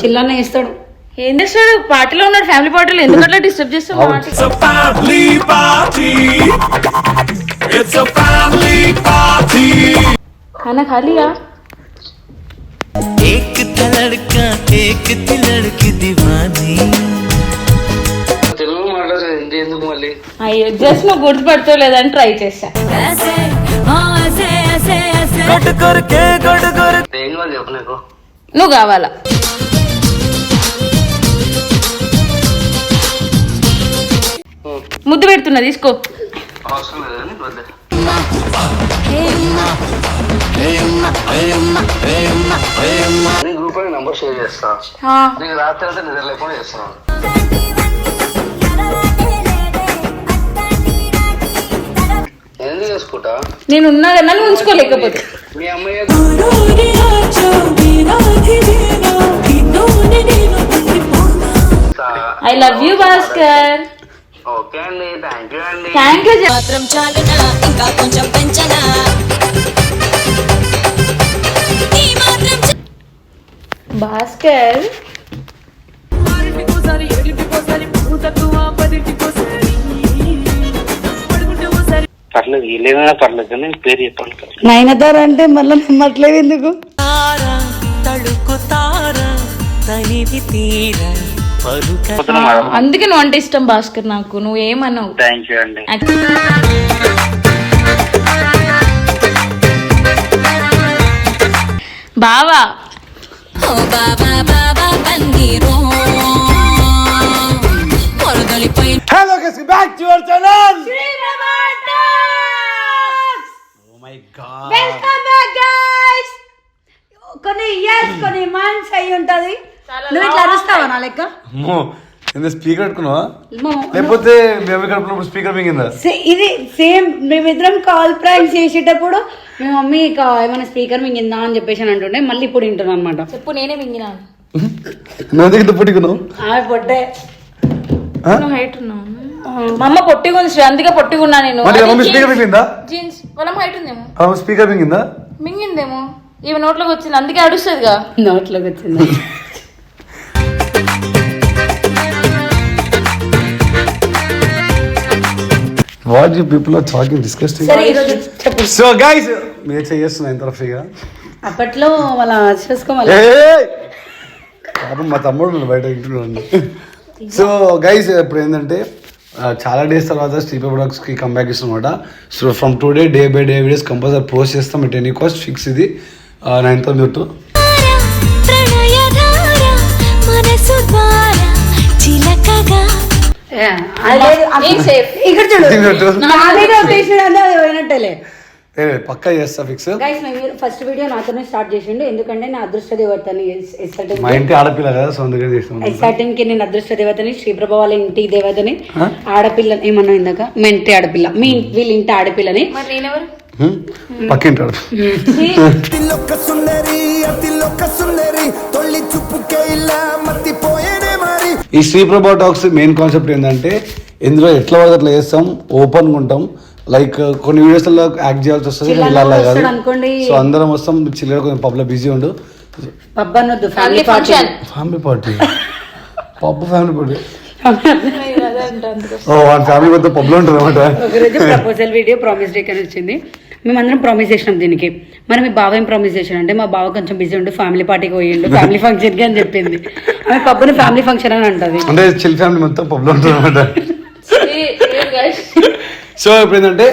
చిల్లన్న ఇస్తాడు ఏం చేస్తాడు పార్టీలో ఉన్నాడు ఫ్యామిలీ పార్టీలో ఎందుకు అట్లా డిస్టర్బ్ చేస్తావు It's a family party. It's a family party. खाना खा लिया एक था लड़का एक थी लड़की दीवानी తెలుగు మాట్లాడే హిందీ ఎందుకు మళ్ళీ అయ్యో జస్ట్ నువ్వు గుర్తుపడుకోలేదని ట్రై చేశా गट करके गट कर ఏం కావాలి చెప్పు నీకు నువ్వు కావాలా చేస్తా. ఆ, నీకు రాత్రి అయితే నిద్ర లేకుండా చేస్తాను. ఎందుకు చేసుకుంటా? నేను ఉన్నా నన్ను ఉంచుకోలేకపోతే. మీ ఐ లవ్ యూ భాస్కర్ ఇంకా కొంచెం పెంచనా? భాస్కర్. పర్లేదు వీళ్ళేమైనా పర్లేదు కానీ పేరు చెప్పండి అంటే మళ్ళీ నమ్మట్లేదు ఎందుకు? తారా తడుకు తారా తీరా. అందుకే నువ్వు అంటే ఇష్టం భాస్కర్ నాకు. నువ్వు ఏమన్నావు థ్యాంక్ యూ అండి. బావా. Oh my god. Welcome back guys కొన్ని ఇయర్స్ కొన్ని మంత్స్ అయి ఉంటది నువ్వు ఇట్లా అరుస్తావా నా లెక్క? అమ్మో, స్పీకర్ పెట్టుకున్నావా లేకపోతే మేము కడుపునప్పుడు స్పీకర్ మింగిందా? సే- ఇది సేమ్ మేమిద్దరం కాల్ ప్రాంక్ చేసేటప్పుడు మీ మమ్మీ ఏమైనా స్పీకర్ మింగిందా అని చెప్పేసి అని అంటుండే మళ్ళీ ఇప్పుడు వింటున్నాను అనమాట చెప్పు నేనే మింగినాను నువ్వు ఎందుకు పుట్టుకున్నావు? పొట్టే. నువ్వు హైట్ ఉన్నావు. మా అమ్మ పొట్టిగా ఉంది శ్రీ అందుకే పొట్టిగా ఉన్నా నేను. స్పీకర్ మింగిందా? జీన్స్ వాళ్ళ హైట్ ఉందేమో? ఆ, స్పీకర్ మింగిందా? మింగిందేమో. ఈమె నోట్లోకి వచ్చింది అందుకే అడుస్తుందిగా. నోట్లోకి వచ్చింది. What you people are talking disgusting. సరే ఈరోజు చెప్పు. సో గైస్ మీరు చేస్తున్నా ఇంత ఫ్రీగా అప్పట్లో వాళ్ళ చేసుకోవాలి! పాపం మా తమ్ముడు నన్ను బయట ఇంటున్నాడు సో గైస్ ఇప్పుడు ఏంటంటే చాలా డేస్ తర్వాత స్టీపర్ ప్రొడక్ట్స్కి comeback ఇస్తున్నమాట. So from today day by day videos compulsory post చేస్తాం. ఎట్ ఎనీ కాస్ట్ ఫిక్స్ ఇది. మనసు ద్వారా చిలకగా ఏ, అది లేదు, అది- ఏం safe? ఇక్కడ చూడు తిన్నట్టు. నా వీడియో తీసినాడు అంటే అది పోయినట్టేలే ఏ పక్కా చేస్తా ఫిక్స్ గైస్ మేము ఫస్ట్ వీడియో నాతోనే స్టార్ట్ చేసిండు. ఎందుకంటే నా అదృష్ట దేవతని మా ఇంటి ఆడపిల్ల కదా సో అందుకని చేస్తాం ఎస్ఆర్టీన్కి నేను అదృష్ట దేవతని శ్రీప్రభ వాళ్ళ ఇంటి దేవతని ఆడపిల్ల ఏమన్నా ఇందాక? మీ ఇంటి ఆడపిల్ల. మీ వీళ్ళ ఇంటి ఆడపిల్లని. ఈ శ్రీ ప్రభా టాక్స్ మెయిన్ కాన్సెప్ట్ ఏంటంటే ఇందులో ఎట్లా పడితే అట్లా చేస్తాం ఓపెన్ ఉంటాం. లైక్ కొన్ని వీడియోస్లో యాక్ట్ చేయాల్సి వస్తుంది ఇలా కాదు. సో అందరం వస్తాం చిల్లర కొంచెం పబ్లో బిజీ ఉండు. అనొద్దు family family party family party pub family party ఓ వాళ్ళ ఫ్యామిలీ మొత్తం పబ్లో ఉంటుంది అనమాట ఒకరోజు ప్రపోజల్ వీడియో ప్రామిస్ డే అని వచ్చింది. మేమందరం ప్రామిస్ చేసినాం దీనికి. మరి మీ బావ ఏం ప్రామిస్ చేసాడు? అంటే మా బావ కొంచెం బిజీ ఉండు ఫ్యామిలీ పార్టీకి పోయిండు ఫ్యామిలీ ఫంక్షన్కి అని చెప్పింది. ఆమె పబ్బుని ఫ్యామిలీ ఫంక్షన్ అని అంటది. అంటే చిల్ ఫ్యామిలీ మొత్తం పబ్లో ఉంటుంది అనమాట సో ఇప్పుడు ఏంటంటే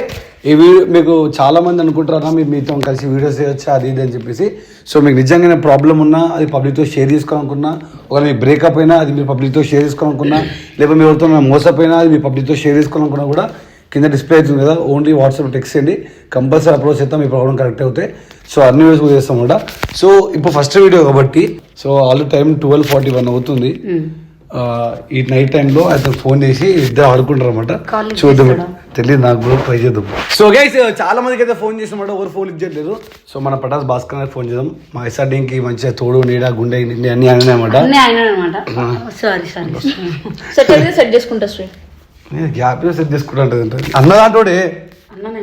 ఈ వీడియో మీకు చాలామంది అనుకుంటారా మీరు మీతో కలిసి వీడియోస్ చేయొచ్చు? అది ఇది అని చెప్పేసి. సో మీకు నిజంగానే ప్రాబ్లం ఉన్నా అది పబ్లిక్తో షేర్ చేసుకోవాలనుకున్నా ఒకవేళ మీ బ్రేకప్ అయినా అది మీరు పబ్లిక్తో షేర్ చేసుకోవాలనుకున్నా లేకపోతే మీ ఎవరితో మోసపోయినా అది మీ పబ్లిక్తో షేర్ చేసుకోవాలనుకున్నా కూడా కింద డిస్ప్లే అవుతుంది కదా ఓన్లీ వాట్సాప్ టెక్స్ట్ చేయండి. కంపల్సరీ అప్రోచ్ చేస్తాం మీ ప్రాబ్లం కరెక్ట్ అవుతాయి. సో అన్ని వీడియోస్ కూడా చేస్తాం కూడా సో ఇప్పుడు ఫస్ట్ వీడియో కాబట్టి so all time twelve forty one అవుతుంది hmm. ఈ నైట్ టైంలో అతను ఫోన్ చేసి ఇద్దరు ఆడుకుంటారు అనమాట చూద్దాం? తెలియదు నాకు కూడా ట్రై చేద్దాం. సో గైస్ చాలా మందికి అయితే ఫోన్ చేసినమాట ఎవరు ఫోన్ లిఫ్ట్ చేయట్లేదు. సో మన పటాస్ భాస్కర్ గారికి ఫోన్ చేద్దాం. మా ఎస్ఆర్డీకి మంచిగా తోడు నీడ గుండె అన్ని ఆయన అనమాట సారీ సారీ సెట్ చేసుకుంటా నేను గ్యాప్ సెట్ చేసుకుంటా అంటే. అన్న దాంట్లోడే అన్ననే.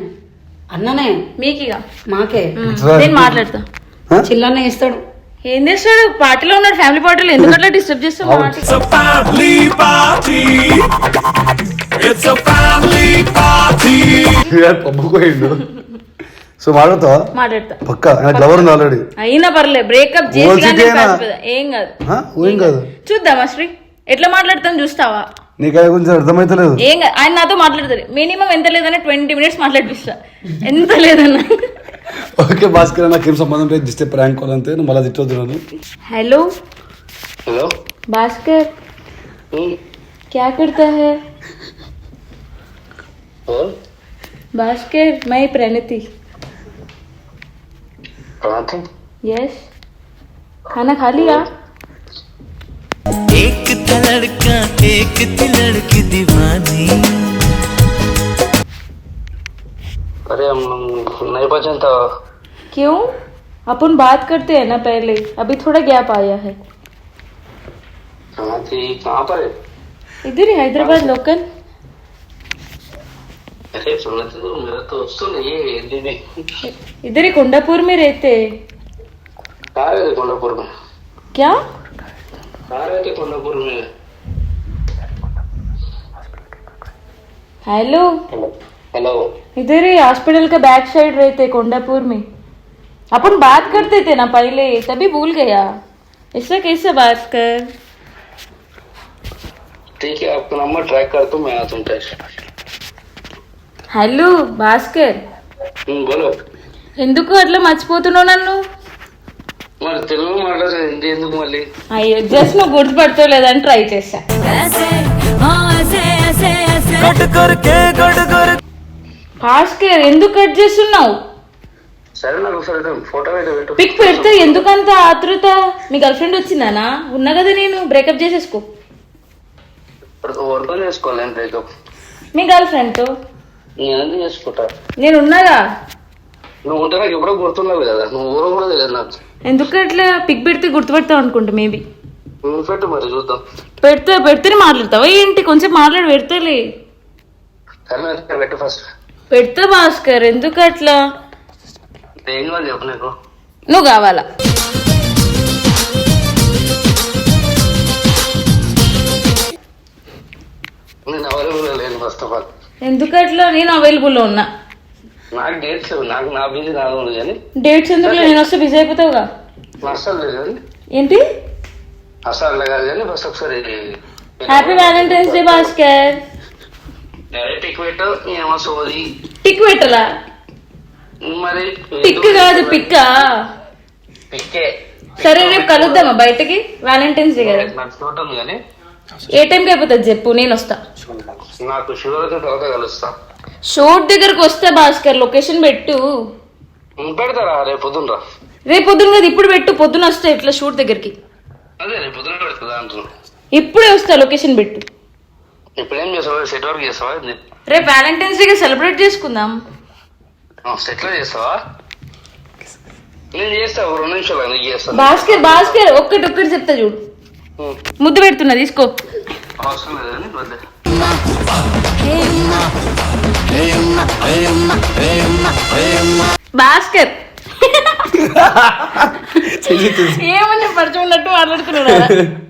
అన్ననే. మీకిగా మాకే. నేను మాట్లాడతా. చిల్లన్న ఇస్తాడు ఏం చేస్తాడు పార్టీలో ఉన్నాడు ఫ్యామిలీ పార్టీలో. ఎందుకు అట్లా డిస్టర్బ్ పబ్బుకోయిండు సో మాట్లాడతావా? మాట్లాడతా. పక్క ఆయన లవర్ ఉంది ఆల్రెడీ అయినా పర్లేదు బ్రేకప్ చేసి. ఏం కాదు. ఏం కాదు. చూద్దామా శ్రీ? ఎట్లా మాట్లాడతాం చూస్తావా? నీకు ఆయన గురించి అర్థమైతలేదు. ఏం కాదు. ఆయన నాతో మాట్లాడతారు మినిమం ఎంత లేదన్నా ట్వంటీ మినిట్స్ మాట్లాడిపిస్తా. ఎంత లేదన్నా. ఓకే భాస్కర్ నాకేం సంబంధం లేదు దిస్తే ప్రాంక్ కాల్ అంతే నువ్వు మళ్ళీ తిట్టొద్దు నన్ను हेलो హలో भास्कर हम्म, क्या करता है और भास्कर मैं प्रणति कहाँ थे यस खाना खा लिया एक था लड़का एक थी लड़की दीवानी अरे हम नहीं पहचानता क्यों? अपन बात करते हैं ना पहले। अभी थोड़ा गैप आया है। कहाँ थी कहाँ पर है? इधर ही हैदराबाद लोकल। अरे तो मेरा तो तो है दीदी इधर ही कोंडापुर में रहते कहाँ रहते कोंडापुर में? क्या? कहाँ रहते कोंडापुर में? हेलो। हेलो इधर ही हॉस्पिटल के बैक साइड रहते हैं कोंडापुर में अपन बात करते थे ना पहले तभी भूल गया ऐसा कैसे बात कर ठीक है आपका नंबर ट्रैक कर तो मैं आता हूँ टेस्ट హలో భాస్కర్ हम्म, बोलो ఎందుకు అట్లా మర్చిపోతున్నావు నన్ను మరి తెలుగు మాట్లాడే హిందీ ఎందుకు మళ్ళీ అయ్యో జస్ట్ నువ్వు గుర్తుపడతావు లేదని ట్రై చేశా ऐसे हाँ ऐसे ऐसे ऐसे गट करके गट कर భాస్కర్ ఎందుకు కట్ చేస్తున్నావు? సరే నాకు ఒకసారి ఫోటో అయితే పెట్టు. పిక్ పెడితే ఎందుకంత ఆతృత? మీ గర్ల్ ఫ్రెండ్ వచ్చిందానా? ఉన్నా కదా నేను బ్రేకప్ చేసేసుకో. వర్గం చేసుకోవాలి బ్రేకప్ మీ గర్ల్ ఫ్రెండ్తో నేను ఎందుకు చేసుకుంటా? నేను ఉన్నాగా నువ్వు ఉంటే నాకు ఎప్పుడో గుర్తున్నావు కదా. నువ్వు ఊరు కూడా తెలియదు నాకు. ఎందుకు అట్లా పిక్ పెడితే గుర్తుపడతావు అనుకుంటా మేబీ నువ్వు పెట్టు మరి చూద్దాం. పెడితే పెడితేనే మాట్లాడతావా? ఏంటి? కొంచెం మాట్లాడి పెడతలే. సరే పెట్టు ఫస్ట్ పెడితే భాస్కర్ ఎందుకు అట్లా? నీకు. నువ్వు కావాలా? అవైలబుల్ ఎందుకు అట్లా? నేను అవైలబుల్లో ఉన్నా. నాకు డేట్స్ నాకు నా బిజీ ఉంది కానీ. డేట్స్ ఎందుకు నేను వస్తే బిజీ అయిపోతావుగా ఏంటి? అస్సలు కాదు కానీ ఫస్ట్ ఒకసారి happy Valentine's day Bhaskar. Tick పెట్టు ఏమో సోది. టిక్ పెట్టలా మరి పిక్ కాదు పిక్కా? పిక్కే. సరే రేపు కలుద్దామా బయటకి? వ్యాలంటైన్స్ డే కదా? నాకు చోట ఉంది కానీ. ఏ టైంకి అయిపోతుంది చెప్పు నేను వస్తా. నాకు షుగర్ అయితే తర్వాత కలుస్తా. షూట్ దగ్గరకు వస్తే భాస్కర్ లొకేషన్ పెట్టు. పెడతారా? రేపు పొద్దున్న రా. రేపు పొద్దున కదా ఇప్పుడు పెట్టు పొద్దున వస్తే ఇట్లా షూట్ దగ్గరికి. అదే రేపు ఇప్పుడే వస్తా లొకేషన్ పెట్టు. ఇప్పుడు ఏం చేస్తావా సెట్ వర్క్ చేస్తావా రేపు వ్యాలంటైన్స్ డే సెలబ్రేట్ చేసుకుందాం. సెటిల్ చేస్తావా? నేను చేస్తా ఒక రెండు నిమిషాలు నీకు చేస్తాను. భాస్కర్ భాస్కర్ ఒక్కటి ఒక్కటి చెప్తా చూడు. ముద్దు పెడుతున్నా తీసుకో. అవసరం లేదు కానీ వద్దు. భాస్కర్ ఏమన్నా పరిచయం ఉన్నట్టు మాట్లాడుతున్నాడు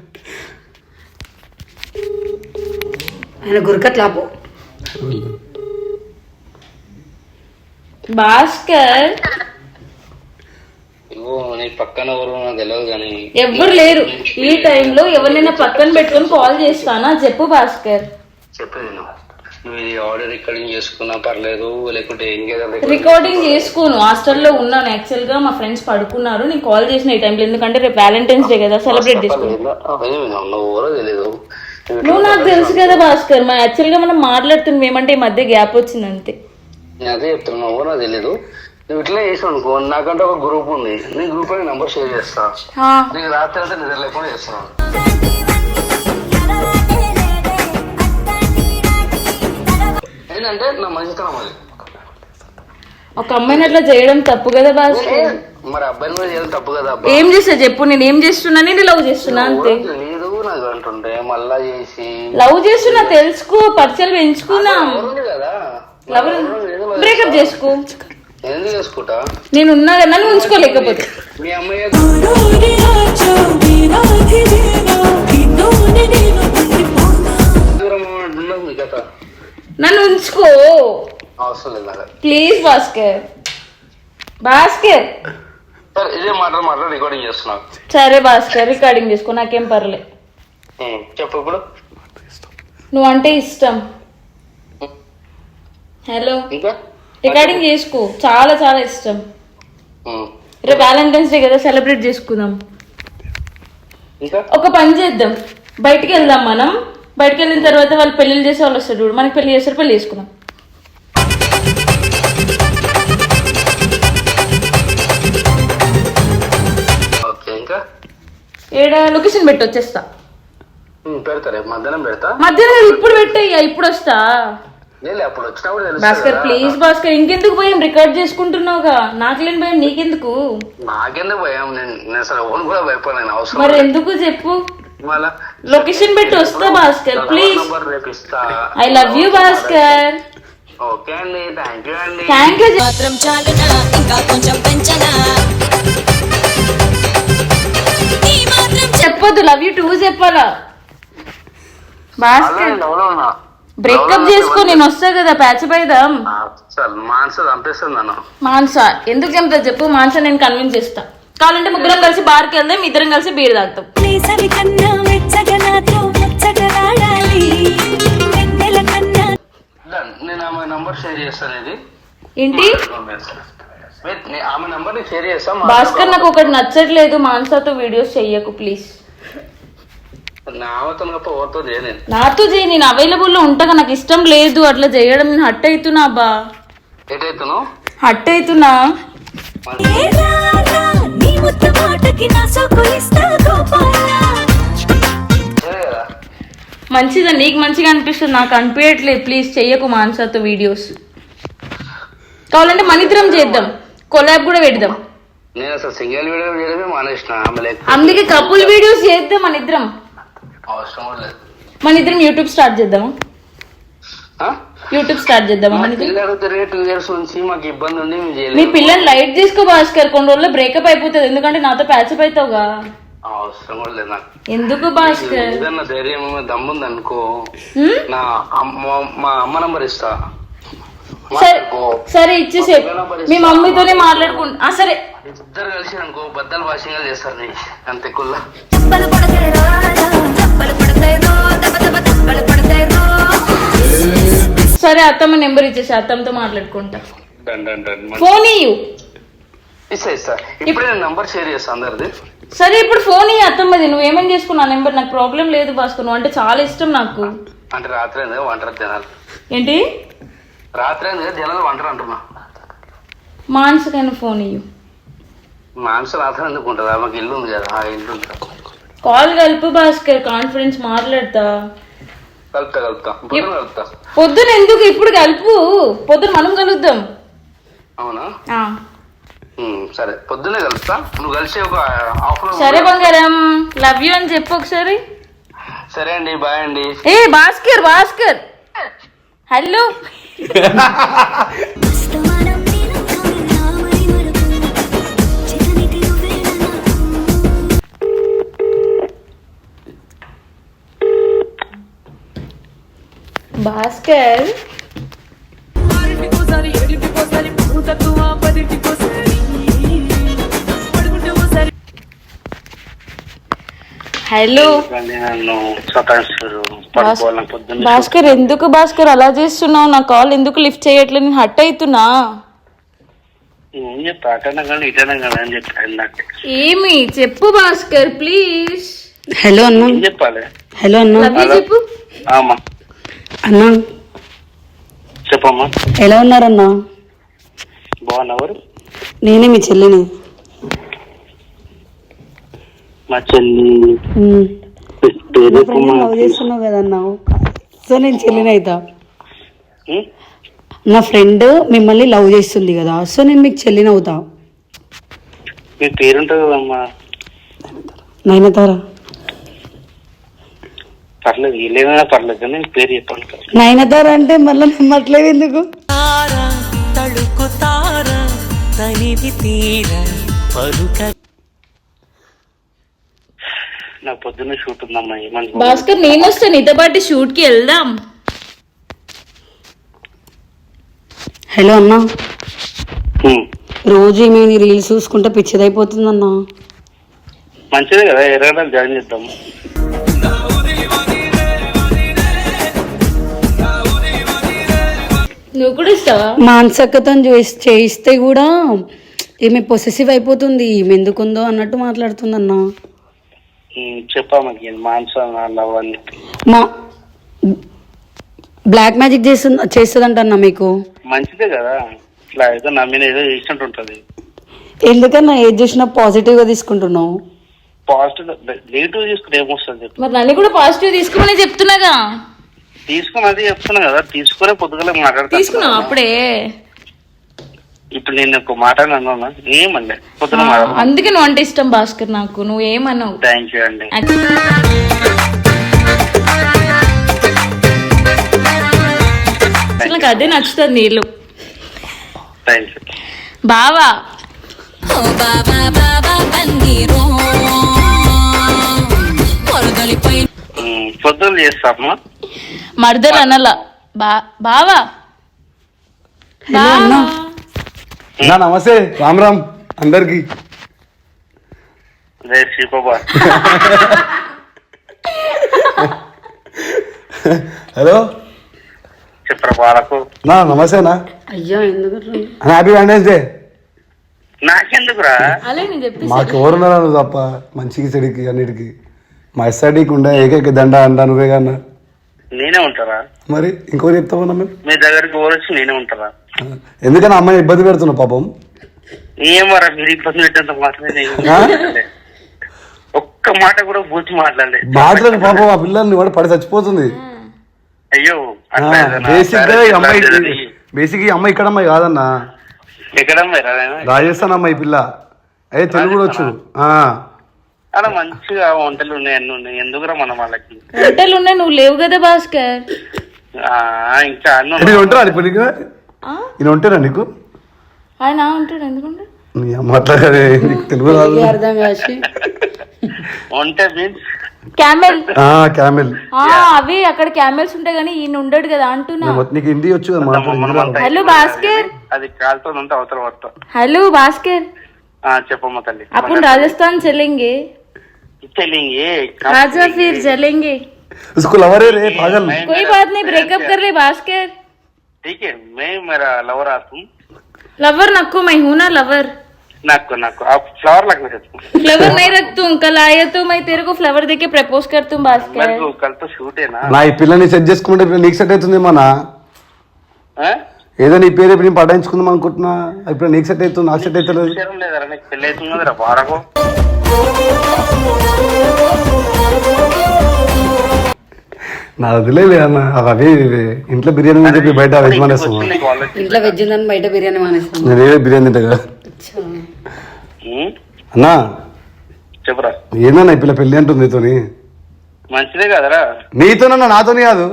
ఆయన గురకట్లాపు భాస్కర్. పక్కన ఎవరు నాకు తెలియదు కానీ ఎవ్వరు లేరు. ఈ టైంలో ఎవరినైనా పక్కన పెట్టుకొని కాల్ చేస్తానా? చెప్పు భాస్కర్. నువ్వు ఇది ఆర్డర్ రికార్డింగ్ చేసుకున్నా పర్లేదు లేకుంటే ఇంకేదో రికార్డింగ్ చేసుకోను. హాస్టల్లో ఉన్నాను. యాక్చువల్గా మా ఫ్రెండ్స్ పడుకున్నారు. నేను కాల్ చేసిన ఈ టైంలో. ఎందుకంటే రేపు వ్యాలంటైన్స్ డే కదా సెలబ్రేట్ చేసుకున్నాను తెలియదు నువ్వు నాకు తెలుసు కదా భాస్కర్ మా యాక్చువల్గా మనం మాట్లాడుతున్నాం ఏమంటే ఈ మధ్య గ్యాప్ వచ్చింది అంతే. నేను అదే చెప్తున్నా నువ్వు ఎవరో తెలియదు. నువ్వు ఇట్లా చేసావు అనుకో నాకంటే ఒక గ్రూప్ ఉంది. నీ గ్రూప్ అని నంబర్ షేర్ చేస్తా. నీకు రాత్రి అయితే నిద్ర లేకుండా చేస్తాను. ఏంటంటే నా మంచితనం అది. ఒక అమ్మాయిని అట్లా చేయడం తప్పు కదా భాస్కర్? మరి అబ్బాయిని కూడా చేయడం తప్పు కదా అబ్బాయి ఏం చేస్తా చెప్పు నేను ఏం చేస్తున్నా? నేను లవ్ చేస్తున్నా అంతే. అంటుంటే మళ్ళా చేసి లవ్ చేస్తున్నా తెలుసుకో పరిచయాలు పెంచుకున్నాం ఉంది కదా? లవ్ బ్రేకప్ చేసుకో. నేను ఎందుకు చేసుకుంటా? నేను ఉన్నా కదా నన్ను ఉంచుకోలేకపోతే మీ కథ. నన్ను ఉంచుకో. అవసరం లేదు ప్లీజ్ భాస్కర్ భాస్కర్ సరే ఇదే మాట మాట్లాడి రికార్డింగ్ చేస్తున్నా. సరే భాస్కర్ రికార్డింగ్ చేసుకో. నాకేం పర్లే. ఉమ్, చెప్పు ఇప్పుడు. నువ్వు అంటే ఇష్టం హలో. రికార్డింగ్ చేసుకో. చాలా చాలా ఇష్టం. రేపు వ్యాలంటైన్స్ డే కదా సెలబ్రేట్ చేసుకుందాం. ఒక పని చేద్దాం. బయటికి వెళ్దాం మనం. బయటికి వెళ్ళిన తర్వాత వాళ్ళు పెళ్ళి చేసే వాళ్ళు వస్తారు చూడు. మనకి పెళ్ళి చేస్తారు పెళ్ళి చేసుకుందాం. ఏడ? లొకేషన్ పెట్టి వచ్చేస్తా పెడతా రేపు మధ్యాహ్నం పెడతా. మధ్యాహ్నం ఇప్పుడు పెట్టేయ్యా ఇప్పుడు వస్తా. భాస్కర్. ప్లీజ్ భాస్కర్ ఇంకెందుకు భయం? రికార్డ్ చేసుకుంటున్నావుగా. నాకు లేని భయం నీకెందుకు? నాకెందుకు భయం? నేను నేను అసలు ఓన్ కూడా భయపడలేను అవసరం మరి. ఎందుకు చెప్పు? లొకేషన్ పెట్టి వస్తా Bhaskar please I love you Bhaskar. Okay అండి థ్యాంక్ యూ అండి. థ్యాంక్ యూ మాత్రం చాలునా ఇంకా కొంచెం పెంచనా? చెప్పొద్దు లవ్ యూ టూ చెప్పాలా? భాస్కర్ బ్రేకప్ చేసుకో నేను వస్తా కదా ప్యాచ్ పైదాం అసలు మానస చంపేస్తుంది నన్ను. మాన్సా ఎందుకు చెప్తా చెప్పు మాన్సా నేను కన్విన్స్ చేస్తా. కావాలంటే ముగ్గురం కలిసి బార్కి వెళ్దాం ఇద్దరం కలిసి బీర్ తాగుతాం. నేను ఆమె నంబర్ షేర్ చేస్తాను ఇది. ఏంటి? Wait, నే- ఆమె నంబర్ నీకు షేర్ చేస్తాం భాస్కర్ నాకు ఒకటి నచ్చట్లేదు మాన్సాతో వీడియోస్ చెయ్యకు ప్లీజ్ నా ఆమెతో తప్ప ఓతో చేయలేదు నాతో చేయి నేను అవైలబుల్లో ఉంటాగా నాకు ఇష్టం లేదు అట్లా చేయడం నేను హట్ అవుతున్నా బా. ఎటైతున్నావు హట్ అవుతున్నా మంచిదా నీకు మంచిగా అనిపిస్తుంది నాకు అనిపించట్లేదు. ప్లీజ్ చెయ్యకు మాన్సాతో వీడియోస్. కావాలంటే మన ఇద్దరం చేద్దాం. కొలాబ్ కూడా పెడదాం. నేను అసలు సింగిల్ వీడియో అందుకే కపుల్ వీడియోస్ చేద్దాం మన ఇద్దరం. అవసరం కూడా లేదు. మన ఇద్దరం యూట్యూబ్ స్టార్ట్ చేద్దామా? ఆ? యూట్యూబ్ స్టార్ట్ చేద్దామా మా మన టూ ఇయర్స్ నుంచి మాకు ఇబ్బంది మేము మీ పిల్లలు లైట్ తీసుకో భాస్కర్ కొన్ని రోజుల్లో బ్రేకప్ అయిపోతుంది. ఎందుకంటే నాతో ప్యాచప్ అవుతావుగా అవసరం కూడా లేదు నాకు. ఎందుకు భాస్కర్? ఏదన్నా ధైర్యం దమ్ముంది అనుకో? నా అమ్మ మా అమ్మ నంబర్ ఇస్తా. సరే ఇచ్చేసే మీ మమ్మీతోనే మాట్లాడుకుంటా సరే. ఇద్దరు కలిసి అనుకో బద్దలు వాషింగ్ చేస్తారు అంతే కుల్లా. సరే అత్తమ్మ నెంబర్ ఇచ్చేసి అత్తమ్మతో మాట్లాడుకుంటా. ఫోన్ ఇయ్యు. ఇప్పుడే నంబర్ షేర్ చేస్తా అందరిది. సరే ఇప్పుడు ఫోన్ ఇయ్యి అత్తమ్మది. నువ్వేమని చేసుకున్నా నెంబర్ నాకు ప్రాబ్లం లేదు భాస్కర్. నువ్వు అంటే చాలా ఇష్టం నాకు. అంటే రాత్రి వంటరు తినాలి ఏంటి? రాత్రి జనాలు వంటరు అంటున్నా. మానసికైన ఫోన్ ఇయ్యు. మాంస రాత్రి ఎందుకు ఉంటుంది? ఆమెకి ఇల్లు ఉంది కదా ఆ ఇల్లు కాల్ కలుపు భాస్కర్ కాన్ఫరెన్స్ మాట్లాడతా. కలుపుతా కలుపుతా. పొద్దున కలుపుతా. పొద్దున ఎందుకు? ఇప్పుడు కలుపు. పొద్దున మనం కలుద్దాం. అవునా? సరే. పొద్దున్నే కలుపుతా. నువ్వు కలిసి ఒక సరే బంగారం లవ్ యూ అని చెప్పు ఒకసారి. సరే అండి బాయ్ అండి. ఏ భాస్కర్ భాస్కర్. హలో. భాస్కర్. హలో భాస్కర్ ఎందుకు భాస్కర్ అలా చేస్తున్నావు? నా కాల్ ఎందుకు లిఫ్ట్ చేయట్లేదు? నేను హట్ అవుతున్నా ఏమి? చెప్పు భాస్కర్ ప్లీజ్ హలో అన్న. చెప్పాలి? హలో అన్న. చెప్పు. ఆమా. అన్న. చెప్పమ్మా. ఎలా ఉన్నారన్నా? బాగున్నావు నేనే మీ చెల్లిని. మా చెల్లి. చేస్తున్నావు కదన్నా. సో నేను చెల్లిని అవుతా? నా ఫ్రెండ్ మిమ్మల్ని లవ్ చేస్తుంది కదా. సో నేను మీకు చెల్లిని అవుతా. మీ పేరుంటుంది కదమ్మా. నయనతార. పర్లేదు ఏమైనా పర్లేదు కానీ పేరు చెప్పండి నయనతార అంటే మళ్ళీ నమ్మట్లేదు ఎందుకు? తళుకు తార తనివి తీర పలుక. నాకు పొద్దున్న షూట్ ఉందమ్మా ఏమని భాస్కర్ నేను వస్తే నీతో పాటు షూట్కి వెళ్దాం. హలో అన్నా. ఉమ్. రోజు నీ రీల్స్ చూసుకుంటే పిచ్చిదైపోతుందన్నా. మంచిదే కదా ఎర్రగడ్డలు జాయిన్ చేద్దాం. నువ్వు కూడా ఇస్తావా? మానసక్కతో చేస్- చేయిస్తే కూడా ఈమె పొసెసివ్ అయిపోతుంది. ఈమె ఎందుకుందో అన్నట్టు మాట్లాడుతుందన్నా. ఉమ్, చెప్పామకి అని మా బ్లాక్ మ్యాజిక్ చేస్తుంది చేస్తుందంట అన్న మీకు. మంచిదే కదా. ఇట్లా ఏదో నా మీద ఏదో చేసినట్టు ఉంటది. ఎందుకన్నా ఏది చూసినా పాజిటివ్గా తీసుకుంటున్నావు? పాజిటివ్ నెగిటివ్ తీసుకుంటే ఏమొస్తుంది మరి నన్ను కూడా పాజిటివ్ తీసుకోమని చెప్తున్నాగా? తీసుకుని అది చెప్తున్నా కదా తీసుకునే పొద్దుగల మాట్లాడతా తీసుకున్నావు అప్పుడే? ఇప్పుడు నేను ఒక మాట అన్నా ఏమండి పొద్దున మాట్లాడతాను అందుకే నువ్వు అంటే ఇష్టం భాస్కర్ నాకు. నువ్వు ఏమన్నావు థ్యాంక్ యూ అండి. అసలు నాకు అదే నచ్చుతుంది నీళ్ళు. థ్యాంక్ యూ బావా. ఓ బాబా బాబా బందీరో వరదలిపై పొద్దున చేస్తామా? అనలా బా బావా. అన్నా. నమస్తే. రామ్ రామ్ అందరికి. హలో. నా నమస్తేనా అయ్యా ఎందుకు అన్న హ్యాపీ వ్యాలంటైన్స్ డే నాకెందుకురా? అలే నేను చెప్పి మాకు ఎవరున్నారా తప్ప మంచికి చెడికి అన్నిటికి. మా ఎస్ఆర్డీకి ఉండే ఏకైక దండ అంటా నువ్వే కన్నా నేనే ఉంటారా మరి ఇంకోటి చెప్తామన్నా మేము మీ దగ్గరికి ఓరొచ్చి నేనే ఉంటారా ఎందుకని అమ్మాయి ఇబ్బంది పెడుతున్నావు పాపం? ఏమరా మీరు ఇబ్బంది పెట్టేంత ఆ? ఒక్క మాట కూడా బూచి మాట్లాడలే. మాట్లాడు పాపం ఆ పిల్లల్ని వాడు పడి చచ్చిపోతుంది. అయ్యో అట్లా ఏదైనా బేసిక్గా ఈ అమ్మాయి బేసిక్ ఈ అమ్మాయి ఇక్కడ అమ్మాయి కాదన్నా? ఎక్కడ అమ్మాయిరా నాయనా? రాజస్థాన్ అమ్మాయి పిల్ల. అయ్యే తెలుగు కూడా వచ్చు. ఆ. అలా మంచిగా వంటలు ఉన్నాయి అన్ని ఉన్నాయి. ఎందుకురా మనం వాళ్ళకి? వంటలు ఉన్నాయి నువ్వు లేవు కదా భాస్కర్. ఇంకా నేను ఉంటారా నీకు? ఉంటారా నీకు? ఆయన ఉంటాడు ఎందుకుంటే కాసి. వంట మీన్స్? క్యామెల్. అవి అక్కడ క్యామెల్స్ ఉంటాయి కానీ ఈయన ఉండడు కదా అంటున్నా. నీకు హిందీ హలో భాస్కర్. అది కాల్తో ఉంటే అవతల వస్తా హలో భాస్కర్. చెప్పమ్మ తల్లి. అప్పుడు రాజస్థాన్ చెల్లింగే चलेंगे తెలియంగే आजा फिर चलेंगे उसको लवर है रे पागल कोई बात नहीं ब्रेकअप कर ले भास्कर ठीक है मैं मेरा लवर आ तुम लवर नको मैं हूं ना लवर నాకు నాకు ఆ ఫ్లవర్ लगना है तुम फ्लावर नहीं रख तू कल आए तो मैं तेरे को फ्लावर दे के प्रपोज कर तुम भास्कर मेरे को कल तो शूट है ना నా ఈ పిల్లని సెట్ చేసుకుంటే ఇప్పుడు నీకు సెట్ అవుతుంది మన हाँ? ఏదో నీ పేరు ఇప్పుడు నేను పటాయించుకుందాం అనుకుంటున్నా ఇప్పుడు నీకు సెట్ అవుతుంది నాకు సెట్ అవుతలేదు విషయం లేదరా నీకు పెళ్ళి అవుతుందిరా వారకు నా వదిలేదు అన్న అవి ఇంట్లో బిర్యానీ అని చెప్పి బయట వెజ్ మానేస్తాం నీకు వాళ్ళకి ఇంట్లో వెజ్ ఉందని బయట బిర్యానీ మానేస్తాం నేను ఏదో బిర్యానీ తింటా కదా? అన్నా చెప్పురా. ఏందన్నా పిల్ల పెళ్ళి అంటుంది నీతోని? మంచిదే కదరా. నీతోనన్నా నాతోని కాదు.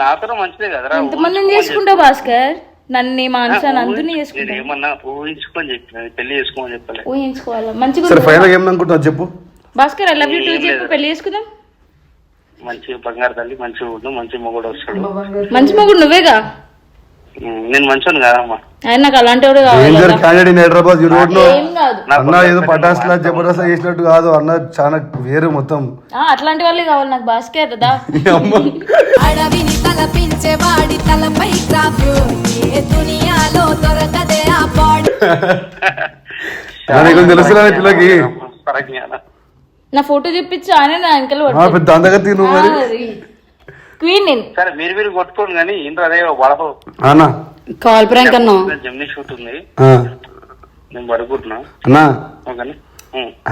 నాతో మంచిదే కదరా. ఎంతమందిని చేసుకుంటావు భాస్కర్. నన్ను మానసాన్ని అందరినీ నేను చేసుకుంటా. ఏమన్నా ఊహించుకొని పెళ్ళి చేసుకోమని చెప్పలే. ఊహించుకోవాలా? మంచిగా సరే ఉందా? ఫైనల్ ఏం అనుకుంటున్నావు చెప్పు. Bhaskar I love you too చెప్పు పెళ్ళి చేసుకుందాం. మంచి బంగారు తల్లి మంచిగా ఉండు మంచి మొగుడు వస్తాడు. మంచి మొగుడు నువ్వేగా? నేను మంచోని కాదమ్మా. ఆయన నాకు అలాంటి వాడు కావాలి డేంజర్ కదా. Candidate in Hyderabad you don't know ఏం కాదు. నా అన్న ఏదో పటాస్ లా జబర్దస్త్ చేసినట్టు కాదు. అన్న చాలా వేరు మొత్తం. ఆ, అట్లాంటి వాళ్ళే కావాలి నాకు భాస్కర్ దా. వాడి తలపై క్రాఫ్ ఏ దునియాలో దొరకదే ఆ బాడీ తెలుసురా పిల్లకి? పరజ్ఞానం నా ఫోటో చూపించి ఆయన నా పడుతుంది. పెద్ద అందగతి నువ్వు మరి. క్వీన్ నేను. సరే మీరు మీరు కొట్టుకోండి కానీ ఇంట్లో అదే వడప అన్న. కాల్ ప్రాంక్ అన్నా జమ్ని షూట్ ఉంది. నేను పడుకుంటున్నా. అన్న. ఓకేనా.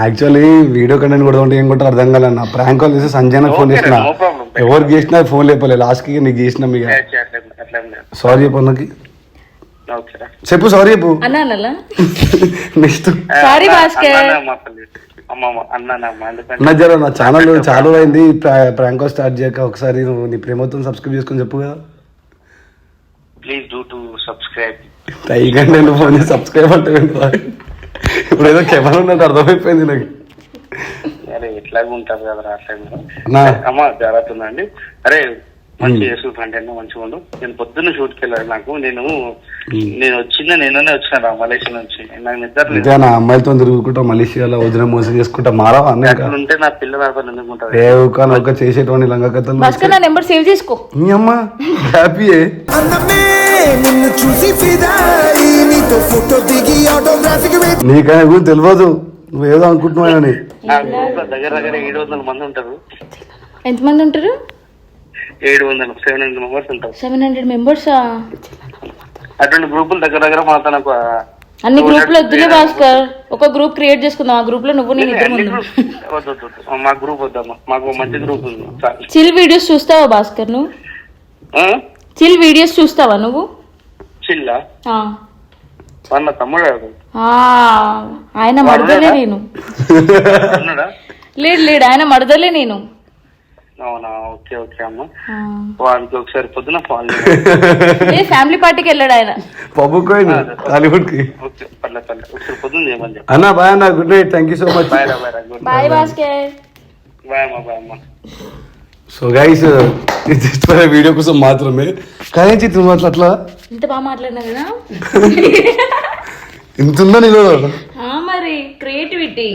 యాక్చువల్లీ వీడియో కంటెంట్ కూడా ఉంటే ఏం కొట్టారు అర్థం కాలన్న ప్రాంక్ కాల్ చేసి సంజయ్ ఫోన్ చేసిన. ఎవరికి చేసినా ఫోన్ లేపలే. లాస్ట్కి నీకు చేసినాం లేదు సారీ చెప్పు అన్నకి. చెప్పు సారీ చెప్పు. నెక్స్ట్ ఎందుకంటే అన్న జర నా ఛానల్ చాలా అయింది. ప్రాంక్ కాల్ స్టార్ట్ చేయక ఒకసారి నువ్వు నీ ప్రేమతో సబ్స్క్రైబ్ చేసుకొని చెప్పు కదా. Please do to subscribe tiger నేను ఫోన్ సబ్స్క్రైబ్ అంటే ఇప్పుడు ఏదో కెమెరా ఉన్నట్టు అర్థమైపోయింది నాకు. అరే ఎట్లాగ ఉంటారు కదా అట్లా. అమ్మ జాగ్రత్త ఉందండి అరే మంచి చేసు కంటెంట్ మంచిగా ఉండు. నేను పొద్దున్న షూట్కి వెళ్ళాను నాకు. నేను నేను వచ్చిందా నేననే వచ్చిన మలేషియా నుంచి. నాకు నిద్ర అమ్మాయిలతో తిరుగుకుంటా మలేషియాలో వదిన మోసం చేసుకుంటా మారావా ఉంటే నా పిల్ల నాతో ఎందుకు ఉంటుంది? ఏ ఒక నౌక చేసేటువంటి లంగ కథలు నా నెంబర్ సేవ్ చేసుకో. మీ అమ్మ హ్యాపీయే. అందమే నిన్ను చూసి ఫిదాయి నీతో ఫోటో దిగి ఆటోగ్రాఫిక్ నీకైనా గురించి తెలియదు. నువ్వేదో అనుకుంటున్నావని. నా గ్రూప్లో దగ్గర దగ్గర ఏడు వందల మంది ఉంటారు. ఎంతమంది ఉంటారు? ఏడు వందల సెవెన్ హండ్రెడ్ మెంబర్స్ ఉంటారు. సెవెన్ హండ్రెడ్ మెంబర్సా? అటువంటి గ్రూపులు దగ్గర దగ్గర మాతో నాకు ఆ, అన్ని గ్రూపులు వద్దులే భాస్కర్. ఒక గ్రూప్ క్రియేట్ చేసుకుందాం. ఆ గ్రూప్లో నువ్వు నేను ఇద్దరు అన్ని ముందు groups- వద్దు, వద్దు, వద్దు. మా గ్రూప్ వద్దమ్మా మాకు మంచి గ్రూప్ ఉంది. చాలు. చిల్ వీడియోస్ చూస్తావా భాస్కర్ నువ్వు? ఆ? చిల్ వీడియోస్ చూస్తావా నువ్వు? చిల్లా? ఆ. వాళ్ళ తమ్ముడు ఆయన మడదలే నేను. లేడు లేడు ఆయన మడదలే నేను. అవునా? ఓకే ఓకే అమ్మ. ఆ. వానికి ఒకసారి పొద్దున ఫాల్ ఫ్యామిలీ పార్టీకి వెళ్ళాడు ఆయన. పబ్బుకోయింది హాలీవుడ్కి అన్న బాయ్ అన్న good night. Thank you so much. Bye bye bye bye అమ్మ బాయ్ అమ్మ. సో గైస్ ఇది జస్ట్ ఫర్ వీడియో కోసం మాత్రమే. కానీ చిత్రం అట్లా అట్లా ఇంత బాగా మాట్లాడినా కదా? ఇంత ఉందా ఆ, మరి క్రియేటివిటీ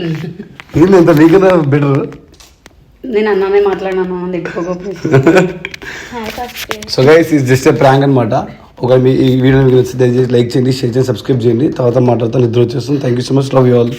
ఏంది ఎంత నీకన్నా బెటర్ నేను అన్నానే మాట్లాడినాను అని తిట్టుకోకపోతే సో గైస్ ఇది జస్ట్ ప్రాంక్ అనమాట ఒక మీ ఈ వీడియో మీకు నచ్చితే దయచేసి లైక్ చేయండి షేర్ చేయండి సబ్స్క్రైబ్ చేయండి. తర్వాత మాట్లాడతాను నిద్ర వచ్చేస్తుంది. Thank you so much love you all